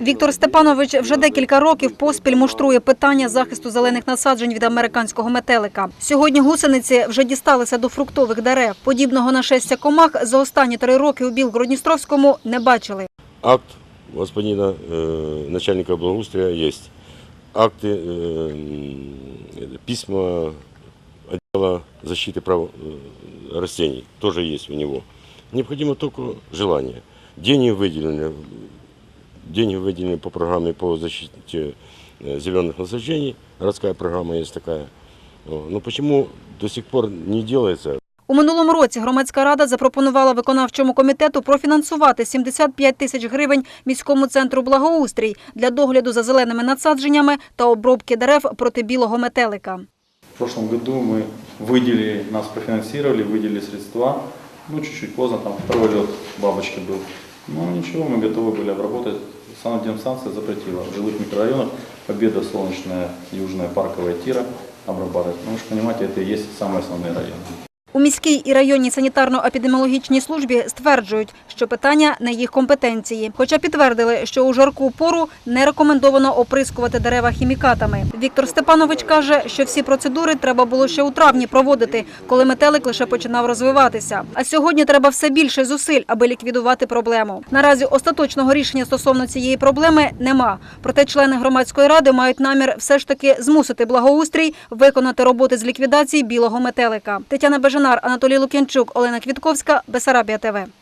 Віктор Степанович вже декілька років поспіль муштрує питання захисту зелених насаджень від американського метелика. Сьогодні гусениці вже дісталися до фруктових дерев. Подібного нашестя комах за останні три роки у Білгородністровському не бачили. Акт господина э, начальника благоустрия есть. Акты, э, м, письма отдела защиты прав э, растений тоже есть у него. Необходимо только желание. Деньги выделены, деньги выделены по программе по защите э, зеленых насаждений. Городская программа есть такая. О, Но почему до сих пор не делается? У минулому році громадська рада запропонувала виконавчому комітету профінансувати 75 тисяч гривень міському центру благоустрій для догляду за зеленими насадженнями та обробки дерев проти білого метелика. В прошлом году мы выделили, нас профинансировали, выделили средства. Ну, чуть-чуть поздно, там второй лед бабочки был. Но ничего, мы готовы были обработать. Санэпидемстанция запретила в жилых микрорайонах Победа, Солнечная, Южная, Парковая, Тира обрабатывать. Ну, вы же понимаете, это и есть самые основные районы. У міській і районній санітарно-епідеміологічній службі стверджують, що питання не їх компетенції. Хоча підтвердили, що у жарку пору не рекомендовано оприскувати дерева хімікатами. Віктор Степанович каже, що всі процедури треба було ще у травні проводити, коли метелик лише починав розвиватися. А сьогодні треба все більше зусиль, аби ліквідувати проблему. Наразі остаточного рішення стосовно цієї проблеми нема. Проте члени громадської ради мають намір все ж таки змусити благоустрій виконати роботи з ліквідації білого метелика. Тетяна Бежанар, Анатолій Лук'янчук, Олена Квітковська, Бесарабія ТВ.